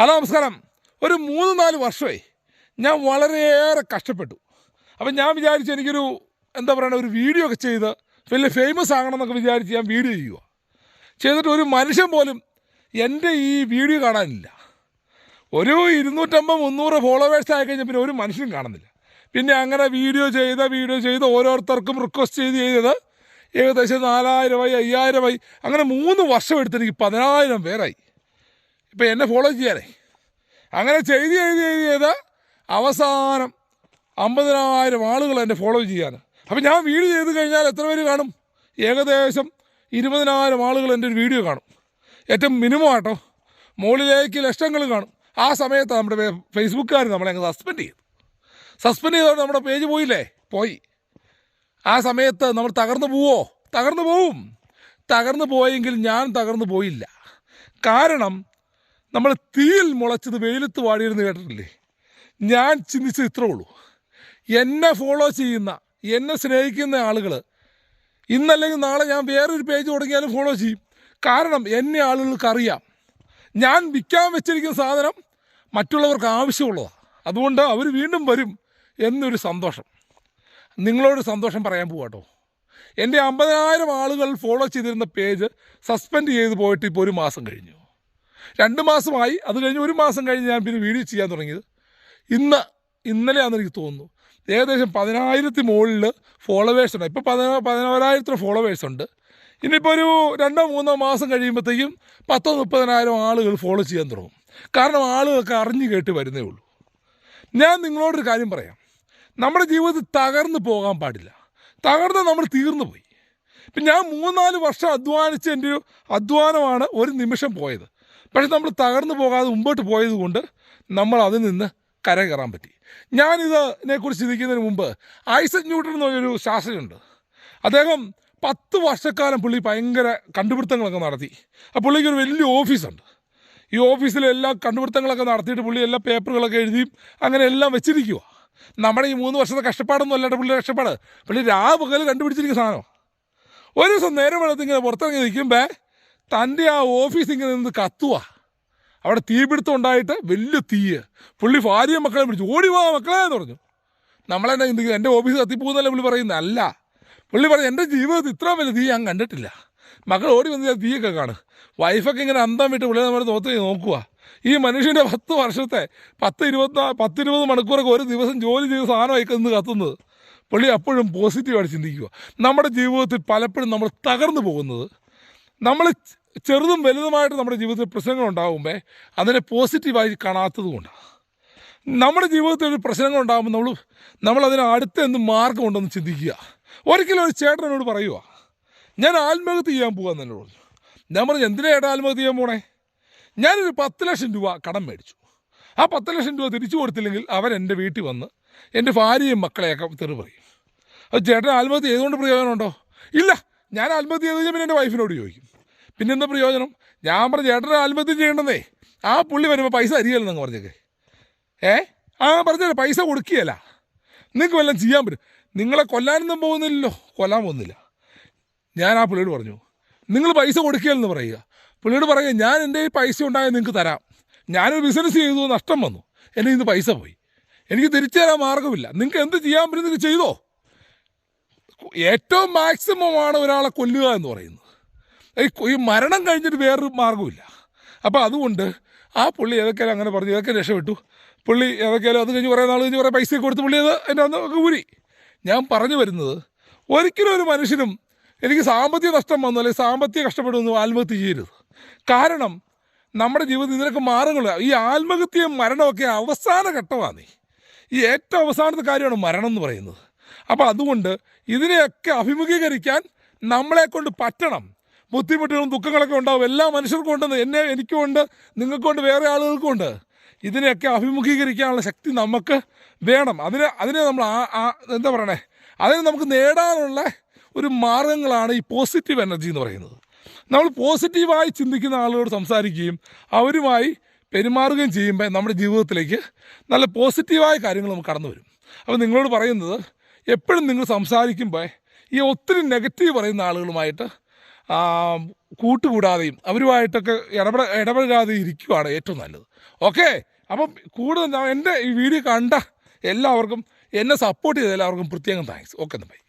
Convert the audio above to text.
Hello നമസ്കാരം. ഒരു മൂന്ന് നാല് വർഷമായി ഞാൻ വളരെയേറെ കഷ്ടപ്പെട്ടു. അപ്പം ഞാൻ വിചാരിച്ചു എനിക്കൊരു എന്താ പറയുക ഒരു വീഡിയോ ഒക്കെ ചെയ്ത് വലിയ ഫേമസ് ആകണം എന്നൊക്കെ വിചാരിച്ച് ഞാൻ വീഡിയോ ചെയ്യുക. ചെയ്തിട്ട് ഒരു മനുഷ്യൻ പോലും എന്റെ ഈ വീഡിയോ കാണാനില്ല. ഒരു ഇരുന്നൂറ്റമ്പത് മുന്നൂറ് ഫോളോവേഴ്സ് ആയി കഴിഞ്ഞാൽ പിന്നെ ഒരു മനുഷ്യനും കാണുന്നില്ല. പിന്നെ അങ്ങനെ വീഡിയോ ചെയ്ത വീഡിയോ ചെയ്ത് ഓരോരുത്തർക്കും റിക്വസ്റ്റ് ചെയ്ത് ചെയ്തത് ഏകദേശം നാലായിരമായി അയ്യായിരമായി അങ്ങനെ മൂന്ന് വർഷം എടുത്ത് എനിക്ക് പതിനായിരം പേരായി. ഇപ്പം എന്നെ ഫോളോ ചെയ്യാനേ. അങ്ങനെ ചെയ്ത് ചെയ്ത് ചെയ്ത് ചെയ്ത് അവസാനം അമ്പതിനായിരം ആളുകൾ എന്നെ ഫോളോ ചെയ്യാൻ അപ്പം ഞാൻ വീഡിയോ ചെയ്ത് കഴിഞ്ഞാൽ എത്ര പേര് കാണും? ഏകദേശം ഇരുപതിനായിരം ആളുകൾ എന്റെ ഒരു വീഡിയോ കാണും. ഏറ്റവും മിനിമം ആട്ടോ. മുകളിലേക്ക് ലക്ഷങ്ങൾ കാണും. ആ സമയത്ത് നമ്മുടെ ഫേസ്ബുക്കുകാർ നമ്മളെ അങ്ങ് സസ്പെൻഡ് ചെയ്തു. സസ്പെൻഡ് ചെയ്തോണ്ട് നമ്മുടെ പേജ് പോയില്ലേ? പോയി. ആ സമയത്ത് നമ്മൾ തകർന്നു പോവോ? തകർന്നു പോവും. തകർന്നു പോയെങ്കിൽ ഞാൻ തകർന്നു പോയില്ല. കാരണം നമ്മൾ തീയിൽ മുളച്ചത് വെയിലത്ത് വാടിയിരുന്ന് കേട്ടിട്ടില്ലേ? ഞാൻ ചിന്തിച്ചത് ഇത്രേ ഉള്ളൂ. എന്നെ ഫോളോ ചെയ്യുന്ന എന്നെ സ്നേഹിക്കുന്ന ആളുകൾ ഇന്നല്ലെങ്കിൽ നാളെ ഞാൻ വേറൊരു പേജ് തുടങ്ങിയാലും ഫോളോ ചെയ്യും. കാരണം എന്നെ ആളുകൾക്ക് അറിയാം. ഞാൻ വിൽക്കാൻ വെച്ചിരിക്കുന്ന സാധനം മറ്റുള്ളവർക്ക് ആവശ്യമുള്ളതാണ് അതുകൊണ്ട് അവർ വീണ്ടും വരും എന്നൊരു സന്തോഷം. നിങ്ങളോട് സന്തോഷം പറയാൻ പോവാട്ടോ എന്റെ അമ്പതിനായിരം ആളുകൾ ഫോളോ ചെയ്തിരുന്ന പേജ് സസ്പെൻഡ് ചെയ്ത് പോയിട്ട് ഇപ്പോൾ ഒരു മാസം കഴിഞ്ഞു. രണ്ട് മാസമായി അത് കഴിഞ്ഞ് ഒരു മാസം കഴിഞ്ഞ് ഞാൻ പിന്നെ വീഡിയോ ചെയ്യാൻ തുടങ്ങിയത്. ഇന്ന് ഇന്നലെയാണെന്ന് എനിക്ക് തോന്നുന്നു. ഏകദേശം പതിനായിരത്തി മുകളിൽ ഫോളോവേഴ്സ് ഉണ്ട്. ഇപ്പോൾ പതിനാ പതിനോരായിരത്തിന് ഫോളോവേഴ്സ് ഉണ്ട്. ഇനിയിപ്പോൾ ഒരു രണ്ടോ മൂന്നോ മാസം കഴിയുമ്പോഴത്തേക്കും പത്തോ മുപ്പതിനായിരം ആളുകൾ ഫോളോ ചെയ്യാൻ തുടങ്ങും. കാരണം ആളുകൾക്ക് അറിഞ്ഞു കേട്ട് വരുന്നേ ഉള്ളൂ. ഞാൻ നിങ്ങളോടൊരു കാര്യം പറയാം. നമ്മുടെ ജീവിതത്തിൽ തകർന്നു പോകാൻ പാടില്ല. തകർന്ന് നമ്മൾ തീർന്നു പോയി. ഇപ്പം ഞാൻ മൂന്നാൽ വർഷം അധ്വാനിച്ച എന്റെ ഒരു അധ്വാനമാണ് ഒരു നിമിഷം പോയത്. പക്ഷെ നമ്മൾ തകർന്നു പോകാതെ മുമ്പോട്ട് പോയത് കൊണ്ട് നമ്മൾ അതിൽ നിന്ന് കരകയറാൻ പറ്റി. ഞാനിതിനെ കുറിച്ച് ചിന്തിക്കുന്നതിന് മുമ്പ് ഐസക് ന്യൂട്ടൺ എന്ന് പറഞ്ഞൊരു ശാസ്ത്രജ്ഞനുണ്ട് അദ്ദേഹം പത്ത് വർഷക്കാലം പുള്ളി ഭയങ്കര കണ്ടുപിടുത്തങ്ങളൊക്കെ നടത്തി. ആ പുള്ളിക്ക് ഒരു വലിയ ഓഫീസുണ്ട് ഈ ഓഫീസിലെ എല്ലാ കണ്ടുപിടുത്തങ്ങളൊക്കെ നടത്തിയിട്ട് പുള്ളി എല്ലാ പേപ്പറുകളൊക്കെ എഴുതി അങ്ങനെ എല്ലാം വെച്ചിരിക്കുക നമ്മുടെ ഈ മൂന്ന് വർഷത്തെ കഷ്ടപ്പാടൊന്നും അല്ലാണ്ട് പുള്ളി കഷ്ടപ്പാട് പുള്ളി രാപകൽ കണ്ടുപിടിച്ചിരിക്കുന്ന സാധനം ഒരു ദിവസം നേരം വെള്ളത്തിൽ ഇങ്ങനെ പുറത്തിറങ്ങി നിൽക്കുമ്പോൾ തന്റെ ആ ഓഫീസ് ഇങ്ങനെ നിന്ന് കത്തുക അവിടെ തീപിടുത്തം ഉണ്ടായിട്ട് വലിയ തീയ്. പുള്ളി ഭാര്യയും മക്കളെ പിടിച്ചു. ഓടി വാ മക്കളെ എന്ന് പറഞ്ഞു. നമ്മളെന്നെ എന്റെ ഓഫീസ് കത്തിപ്പോകുന്നല്ലേ പുള്ളി പറയുന്നത്? അല്ല. പുള്ളി പറഞ്ഞു എന്റെ ജീവിതത്തിൽ ഇത്രയും വലിയ തീ ഞാൻ കണ്ടിട്ടില്ല. മക്കൾ ഓടി വന്ന് തീയൊക്കെ കാണും. വൈഫൊക്കെ ഇങ്ങനെ അന്തം വിട്ട് പുള്ളിയെ നമ്മുടെ തോത്ത് നോക്കുക ഈ മനുഷ്യന്റെ പത്ത് വർഷത്തെ പത്ത് ഇരുപത്തി പത്തിരുപത് മണിക്കൂറൊക്കെ ഒരു ദിവസം ജോലി ചെയ്ത് സാധനമായി നിന്ന് കത്തുന്നത് പുള്ളി അപ്പോഴും പോസിറ്റീവായിട്ട് ചിന്തിക്കുക നമ്മുടെ ജീവിതത്തിൽ പലപ്പോഴും നമ്മൾ തകർന്നു പോകുന്നത്. നമ്മൾ ചെറുതും വലുതുമായിട്ട് നമ്മുടെ ജീവിതത്തിൽ പ്രശ്നങ്ങൾ ഉണ്ടാകുമ്പോൾ അതിനെ പോസിറ്റീവായി കാണാത്തത് കൊണ്ടാണ് നമ്മുടെ ജീവിതത്തിൽ ഒരു പ്രശ്നങ്ങൾ ഉണ്ടാകുമ്പോൾ നമ്മൾ നമ്മളതിന് അടുത്ത എന്ത് മാർഗമുണ്ടെന്ന് ചിന്തിക്കുക. ഒരിക്കലും ഒരു ചേട്ടൻ എന്നോട് പറയുക ഞാൻ ആത്മഹത്യ ചെയ്യാൻ പോകാമെന്ന് എന്നോട് പറഞ്ഞു. ഞാൻ പറഞ്ഞു എന്തിനാ ഏട്ടാ ആത്മഹത്യ ചെയ്യാൻ പോണേ? ഞാനൊരു പത്ത് ലക്ഷം രൂപ കടം മേടിച്ചു. ആ പത്ത് ലക്ഷം രൂപ തിരിച്ചു കൊടുത്തില്ലെങ്കിൽ അവൻ എന്റെ വീട്ടിൽ വന്ന് എന്റെ ഭാര്യയും മക്കളെയൊക്കെ തെറി പറയും. അത് ചേട്ടൻ ആത്മഹത്യ ചെയ്തുകൊണ്ട് പ്രയോജനമുണ്ടോ? ഇല്ല ഞാൻ ആത്മഹത്യ ചെയ്ത് കഴിഞ്ഞാൽ പിന്നെ എന്റെ വൈഫിനോട് ചോദിക്കും. പിന്നെ എന്താ പ്രയോജനം? ഞാൻ പറഞ്ഞു ചേട്ടൻ ആത്മഹത്യ ചെയ്യണ്ടേ ആ പുള്ളി വരുമ്പോൾ പൈസ അരിയല്ലോ നിങ്ങൾ പറഞ്ഞേക്കെ. ഏ? ആ പറഞ്ഞല്ലേ പൈസ കൊടുക്കുകയല്ല. നിങ്ങൾക്ക് വല്ലതും ചെയ്യാൻ പറ്റും. നിങ്ങളെ കൊല്ലാനൊന്നും പോകുന്നില്ലല്ലോ. കൊല്ലാൻ പോകുന്നില്ല. ഞാൻ ആ പുള്ളിയോട് പറഞ്ഞു നിങ്ങൾ പൈസ കൊടുക്കുകയെന്ന് പറയുക. പുള്ളിയോട് പറയുക ഞാൻ എന്റെ ഈ പൈസ ഉണ്ടായാൽ നിങ്ങൾക്ക് തരാം. ഞാനൊരു ബിസിനസ് ചെയ്തു നഷ്ടം വന്നു. എന്റെ ഇന്ന് പൈസ പോയി. എനിക്ക് തിരിച്ചു തരാൻ മാർഗമില്ല. നിങ്ങൾക്ക് എന്ത് ചെയ്യാൻ പറ്റും? നിങ്ങൾക്ക് ചെയ്തോ? ഏറ്റവും മാക്സിമം ആണ് ഒരാളെ കൊല്ലുക എന്ന് പറയുന്നത്. ഈ മരണം കഴിഞ്ഞിട്ട് വേറൊരു മാർഗമില്ല അപ്പോൾ അതുകൊണ്ട് ആ പുള്ളി ഏതൊക്കെയാലും അങ്ങനെ പറഞ്ഞു ഏതൊക്കെ രക്ഷപ്പെട്ടു? പുള്ളി ഏതൊക്കെയാലും അത് കഴിഞ്ഞ് കുറേ നാൾ കഴിഞ്ഞ് കുറേ പൈസ കൊടുത്ത് പുള്ളി അത് എന്റെ അന്ന് ഊരി. ഞാൻ പറഞ്ഞു വരുന്നത് ഒരിക്കലും ഒരു മനുഷ്യനും എനിക്ക് സാമ്പത്തിക നഷ്ടം വന്നു അല്ലെങ്കിൽ സാമ്പത്തിക കഷ്ടപ്പെടുന്നു ആത്മഹത്യ ചെയ്യരുത്. കാരണം നമ്മുടെ ജീവിതത്തിൽ ഇതിനൊക്കെ മാറുന്നുള്ള ഈ ആത്മഹത്യയും മരണമൊക്കെ അവസാന ഘട്ടമാണ്. നീ ഈ ഏറ്റവും അവസാനത്തെ കാര്യമാണ് മരണം എന്ന് പറയുന്നത്. അപ്പോൾ അതുകൊണ്ട് ഇതിനെയൊക്കെ അഭിമുഖീകരിക്കാൻ നമ്മളെ കൊണ്ട് പറ്റണം. ബുദ്ധിമുട്ടുകളും ദുഃഖങ്ങളൊക്കെ ഉണ്ടാവും. എല്ലാ മനുഷ്യർക്കും ഉണ്ടെന്ന് എന്നെ എനിക്കും ഉണ്ട്. നിങ്ങൾക്കുണ്ട് വേറെ ആളുകൾക്കും ഉണ്ട്. ഇതിനെയൊക്കെ അഭിമുഖീകരിക്കാനുള്ള ശക്തി നമുക്ക് വേണം. അതിനെ അതിനെ നമ്മൾ ആ എന്താ പറയണേ? അതിനെ നമുക്ക് നേടാനുള്ള ഒരു മാർഗങ്ങളാണ് ഈ പോസിറ്റീവ് എനർജി എന്ന് പറയുന്നത്. നമ്മൾ പോസിറ്റീവായി ചിന്തിക്കുന്ന ആളുകളോട് സംസാരിക്കുകയും അവരുമായി പെരുമാറുകയും ചെയ്യുമ്പോൾ നമ്മുടെ ജീവിതത്തിലേക്ക് നല്ല പോസിറ്റീവായ കാര്യങ്ങൾ നമുക്ക് കടന്നു വരും. അപ്പോൾ നിങ്ങളോട് പറയുന്നത് എപ്പോഴും നിങ്ങൾ സംസാരിക്കുമ്പോൾ ഈ ഒത്തിരി നെഗറ്റീവ് പറയുന്ന ആളുകളുമായിട്ട് കൂട്ടുകൂടാതെയും അവരുമായിട്ടൊക്കെ ഇടപെട ഇടപെടാതെ ഇരിക്കുവാണ് ഏറ്റവും നല്ലത്. ഓക്കെ? അപ്പം കൂടുതൽ എന്റെ ഈ വീഡിയോ കണ്ട എല്ലാവർക്കും എന്നെ സപ്പോർട്ട് ചെയ്ത എല്ലാവർക്കും പ്രത്യേകം താങ്ക്സ് ഓക്കെ എന്നാൽ ബൈ